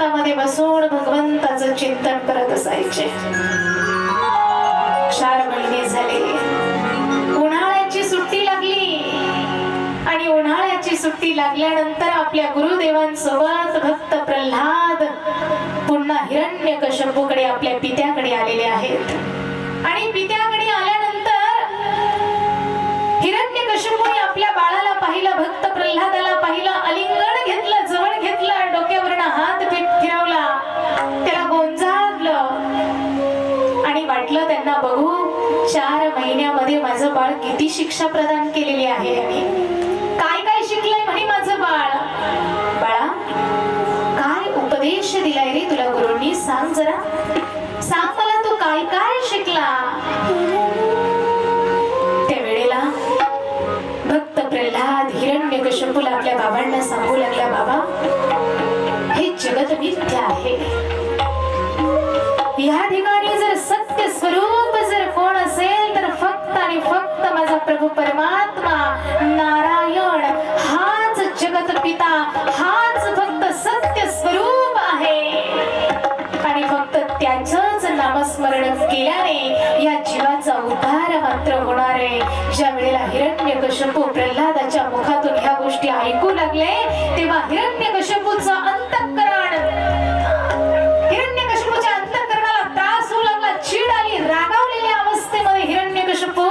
एकांतामध्ये बसून भगवंताचं चिंतन करत असायचे. चार महिने झाले. उन्हाळ्याची सुट्टी लागली. आणि उन्हाळ्याची सुट्टी लागल्यानंतर आपल्या गुरुदेवांसोबत भक्त प्रल्हाद पुन्हा हिरण्य कशपूकडे आपल्या पित्याकडे आलेले आहेत. आणि पित्याकडे वाटलं त्यांना बघू चार महिन्यामध्ये माझं बाळ किती शिक्षा प्रदान केलेली आहे काय काय शिकलंय म्हणे माझं बाळ? बाळा काय उपदेश दिलाय रे तुला गुरुंनी? सांग जरा. सांग मला तू काय काय शिकला? त्यावेळेला भक्त प्रल्हाद हिरण्य कश्यपूला आपल्या बाबांना सांगू लागला बाबा हे जगत मिथ्य आहे. या ठिकाणी जर परमात्मा नारायण हाच जगत पिता हाच फक्त सत्य स्वरूप आहे. आणि फक्त त्याचंच नामस्मरण केल्याने या जीवाचा उद्धार मात्र होणार आहे. ज्या वेळेला हिरण्य कशपू प्रल्हादाच्या मुखातून ह्या गोष्टी ऐकू लागले तेव्हा हिरण्य कशपूचा अंतकरण हिरण्यकशपूच्या अंतकरणाला त्रास होऊ लागला चीड आली रागावलेल्या अवस्थेमध्ये हिरण्यकशपू